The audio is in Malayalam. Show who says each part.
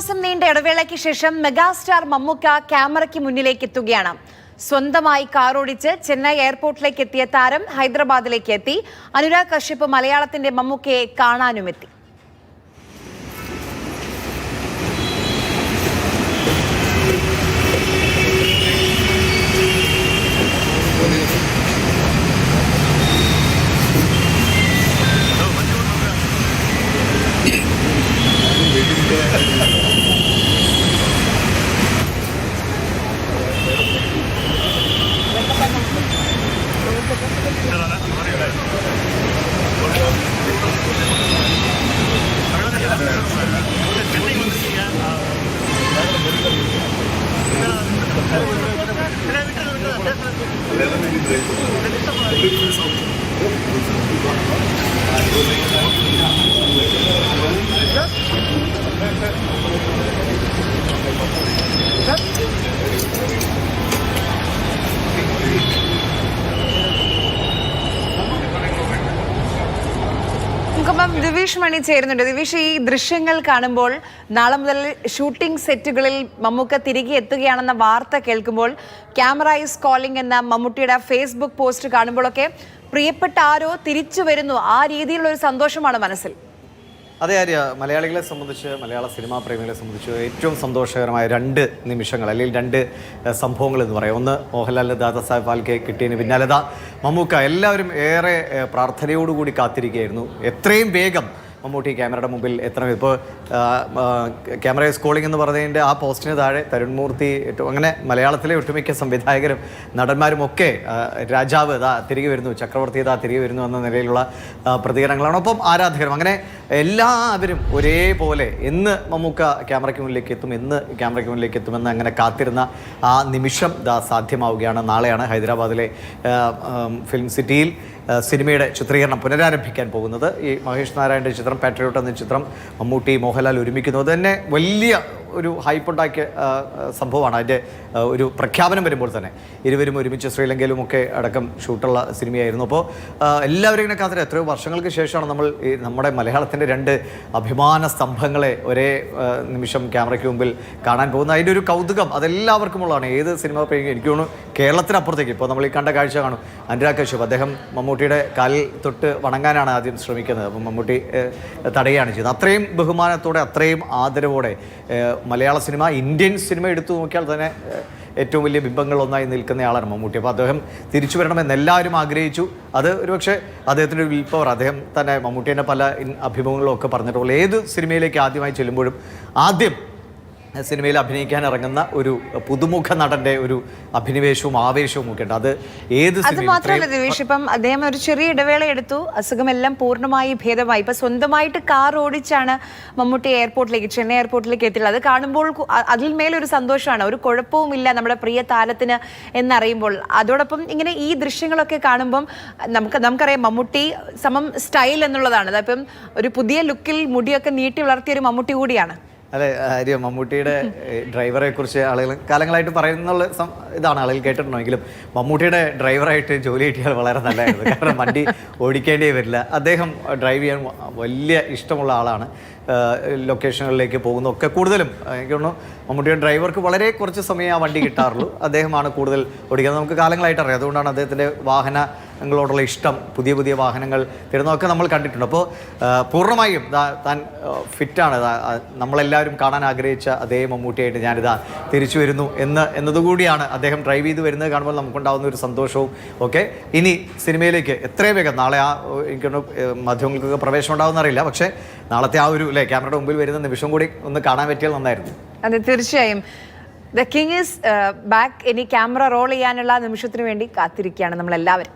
Speaker 1: മാസം നീണ്ട ഇടവേളയ്ക്ക് ശേഷം മെഗാസ്റ്റാർ മമ്മൂക്ക ക്യാമറയ്ക്ക് മുന്നിലേക്ക് എത്തുകയാണ്. സ്വന്തമായി കാറോടിച്ച് ചെന്നൈ എയർപോർട്ടിലേക്ക് എത്തിയ താരം ഹൈദരാബാദിലേക്ക് എത്തി. അനുരാഗ് കശ്യപ് മലയാളത്തിന്റെ മമ്മൂക്കയെ കാണാനുമെത്തി. നമുക്കിപ്പം ദിവിഷ് മണി ചേരുന്നുണ്ട്. ദിവിഷ് ഈ ദൃശ്യങ്ങൾ കാണുമ്പോൾ നാളെ മുതൽ ഷൂട്ടിംഗ് സെറ്റുകളിൽ മമ്മൂക്ക തിരികെ എത്തുകയാണെന്ന വാർത്ത കേൾക്കുമ്പോൾ ക്യാമറ ഈസ് കോളിംഗ് എന്ന മമ്മൂട്ടിയുടെ ഫേസ്ബുക്ക് പോസ്റ്റ് കാണുമ്പോഴൊക്കെ പ്രിയപ്പെട്ട ആരോ തിരിച്ചു വരുന്നു. ആ രീതിയിലുള്ള ഒരു സന്തോഷമാണ് മനസ്സിൽ.
Speaker 2: അതെ ആര്യ മലയാളികളെ സംബന്ധിച്ച് മലയാള സിനിമാ പ്രേമികളെ സംബന്ധിച്ച് ഏറ്റവും സന്തോഷകരമായ രണ്ട് നിമിഷങ്ങൾ അല്ലെങ്കിൽ രണ്ട് സംഭവങ്ങൾ എന്ന് പറയാം. ഒന്ന് മോഹൻലാലിന് ദാദാസാഹേബ് ഫാൽക്കെ കിട്ടിയതിന് പിന്നാലെ ദാ മമ്മൂക്ക എല്ലാവരും ഏറെ പ്രാർത്ഥനയോടുകൂടി കാത്തിരിക്കുകയായിരുന്നു. എത്രയും വേഗം മമ്മൂട്ടി ക്യാമറയുടെ മുമ്പിൽ എത്തണം. ഇപ്പോൾ ക്യാമറ സ്കോളിംഗ് എന്ന് പറഞ്ഞതിന്റെ ആ പോസ്റ്റിന് താഴെ തരുൺമൂർത്തി ഏറ്റവും അങ്ങനെ മലയാളത്തിലെ ഒട്ടുമിക്ക സംവിധായകരും നടന്മാരും ഒക്കെ രാജാവ് ഇതാ തിരികെ വരുന്നു ചക്രവർത്തി ഇതാ തിരികെ വരുന്നു എന്ന നിലയിലുള്ള പ്രതികരണങ്ങളാണ്. ഒപ്പം ആരാധകരും അങ്ങനെ എല്ലാവരും ഒരേപോലെ എന്ന് മമ്മൂക്ക ക്യാമറയ്ക്ക് മുന്നിലേക്ക് എത്തും എന്ന് ക്യാമറയ്ക്ക് മുന്നിലേക്ക് എത്തുമെന്ന് അങ്ങനെ കാത്തിരുന്ന ആ നിമിഷം ദാ സാധ്യമാവുകയാണ്. നാളെയാണ് ഹൈദരാബാദിലെ ഫിലിം സിറ്റിയിൽ സിനിമയുടെ ചിത്രീകരണം പുനരാരംഭിക്കാൻ പോകുന്നത്. ഈ മഹേഷ് നാരായണന്റെ ചിത്രം പാട്രിയോട്ട് എന്ന ചിത്രം മമ്മൂട്ടി മോഹൻലാൽ ഒരുമിക്കുന്നത് തന്നെ വലിയ ഒരു ഹൈപ്പുണ്ടാക്കിയ സംഭവമാണ്. അതിന്റെ ഒരു പ്രഖ്യാപനം വരുമ്പോൾ തന്നെ ഇരുവരും ഒരുമിച്ച് ശ്രീലങ്കയിലും ഒക്കെ അടക്കം ഷൂട്ടുള്ള സിനിമയായിരുന്നു. അപ്പോൾ എല്ലാവരും ഇങ്ങനെ കാത്തിരി എത്രയോ വർഷങ്ങൾക്ക് ശേഷമാണ് നമ്മൾ ഈ നമ്മുടെ മലയാളത്തിന്റെ രണ്ട് അഭിമാന സ്തംഭങ്ങളെ ഒരേ നിമിഷം ക്യാമറയ്ക്ക് മുമ്പിൽ കാണാൻ പോകുന്നത്. അതിന്റെ ഒരു കൗതുകം അതെല്ലാവർക്കുമുള്ളതാണ്. ഏത് സിനിമ പ്രേമിക്കും എനിക്ക് തോന്നുന്നു കേരളത്തിനപ്പുറത്തേക്ക്. ഇപ്പോൾ നമ്മൾ ഈ കണ്ട കാഴ്ച കാണും. അനുരാഗ് കശ്യപ് അദ്ദേഹം മമ്മൂട്ടിയുടെ കാലിൽ തൊട്ട് വണങ്ങാനാണ് ആദ്യം ശ്രമിക്കുന്നത്. അപ്പം മമ്മൂട്ടി തടയുകയാണ് ചെയ്തത്. അത്രയും ബഹുമാനത്തോടെ അത്രയും ആദരവോടെ മലയാള സിനിമ ഇന്ത്യൻ സിനിമ എടുത്തു നോക്കിയാൽ തന്നെ ഏറ്റവും വലിയ ബിംബങ്ങളൊന്നായി നിൽക്കുന്നയാളാണ് മമ്മൂട്ടി. അപ്പോൾ അദ്ദേഹം തിരിച്ചു വരണമെന്ന് എല്ലാവരും ആഗ്രഹിച്ചു. അത് ഒരുപക്ഷെ അദ്ദേഹത്തിന്റെ ഒരു വിൽ പവർ അദ്ദേഹം തന്നെ മമ്മൂട്ടിയുടെ പല അഭിമുഖങ്ങളും ഒക്കെ പറഞ്ഞിട്ടുള്ള ഏത് സിനിമയിലേക്ക് ആദ്യമായി ചെല്ലുമ്പോഴും ആദ്യം സിനിമയിൽ അഭിനയിക്കാൻ ഇറങ്ങുന്ന ഒരു പുതുമുഖ നടന്റെ ഒരു അഭിനിവേശവും ആവേശവും ഒക്കെ ഉണ്ട്. അത് ഏത്
Speaker 1: അത് മാത്രമല്ല ദിവേഷ് ഇപ്പം അദ്ദേഹം ഒരു ചെറിയ ഇടവേള എടുത്തു. അസുഖമെല്ലാം പൂർണമായി ഭേദമായി. ഇപ്പൊ സ്വന്തമായിട്ട് കാർ ഓടിച്ചാണ് മമ്മൂട്ടി എയർപോർട്ടിലേക്ക് ചെന്നൈ എയർപോർട്ടിലേക്ക് എത്തിയുള്ളത് അത് കാണുമ്പോൾ അതിൽ മേലൊരു സന്തോഷമാണ്. ഒരു കുഴപ്പവുമില്ല നമ്മുടെ പ്രിയ താരത്തിന് എന്നറിയുമ്പോൾ. അതോടൊപ്പം ഇങ്ങനെ ഈ ദൃശ്യങ്ങളൊക്കെ കാണുമ്പം നമുക്ക് നമുക്കറിയാം മമ്മൂട്ടി സമം സ്റ്റൈൽ എന്നുള്ളതാണ്. അതപ്പം ഒരു പുതിയ ലുക്കിൽ മുടിയൊക്കെ നീട്ടി വളർത്തിയ ഒരു മമ്മൂട്ടി കൂടിയാണ്.
Speaker 2: അതെ ആര്യ മമ്മൂട്ടിയുടെ ഡ്രൈവറെ കുറിച്ച് ആളുകൾ കാലങ്ങളായിട്ട് പറയുന്നുള്ള ഇതാണ് ആളുകൾ കേട്ടിട്ടുണ്ടെങ്കിലും മമ്മൂട്ടിയുടെ ഡ്രൈവറായിട്ട് ജോലി കിട്ടിയാൽ വളരെ നല്ലതായിരുന്നു. കാരണം വണ്ടി ഓടിക്കേണ്ടി വരില്ല. അദ്ദേഹം ഡ്രൈവ് ചെയ്യാൻ വലിയ ഇഷ്ടമുള്ള ആളാണ്. ലൊക്കേഷനുകളിലേക്ക് പോകുന്നതൊക്കെ കൂടുതലും എനിക്ക് തോന്നുന്നു മമ്മൂട്ടിയുടെ ഡ്രൈവർക്ക് വളരെ കുറച്ച് സമയം ആ വണ്ടി കിട്ടാറുള്ളൂ. അദ്ദേഹമാണ് കൂടുതൽ ഓടിക്കുന്നത്. നമുക്ക് കാലങ്ങളായിട്ട് അറിയാം. അതുകൊണ്ടാണ് അദ്ദേഹത്തിന്റെ വാഹനങ്ങളോടുള്ള ഇഷ്ടം പുതിയ പുതിയ വാഹനങ്ങൾ തരുന്നതൊക്കെ നമ്മൾ കണ്ടിട്ടുണ്ട്. അപ്പോൾ പൂർണമായും താൻ ഫിറ്റാണ്. നമ്മളെല്ലാവരും കാണാൻ ആഗ്രഹിച്ച അതേ മമ്മൂട്ടിയായിട്ട് ഞാനിതാ തിരിച്ചു വരുന്നു എന്ന് എന്നതുകൂടിയാണ് അദ്ദേഹം ഡ്രൈവ് ചെയ്ത് വരുന്നത് കാണുമ്പോൾ നമുക്കുണ്ടാകുന്ന ഒരു സന്തോഷവും ഒക്കെ. ഇനി സിനിമയിലേക്ക് എത്രയും വേഗം നാളെ ആ എനിക്ക് മാധ്യമങ്ങൾക്കൊക്കെ പ്രവേശനം ഉണ്ടാകുമെന്ന് അറിയില്ല. പക്ഷേ നാളത്തെ ആ ഒരു അല്ലേ ക്യാമറയുടെ മുമ്പിൽ വരുന്ന നിമിഷം കൂടി ഒന്ന് കാണാൻ പറ്റിയാൽ നന്നായിരുന്നു.
Speaker 1: അതെ തീർച്ചയായും. ദ കിങ് ഇസ് ബാക്ക് ഇനി ക്യാമറ റോൾ ചെയ്യാനുള്ള നിമിഷത്തിന് വേണ്ടി കാത്തിരിക്കുകയാണ് നമ്മളെല്ലാവരും.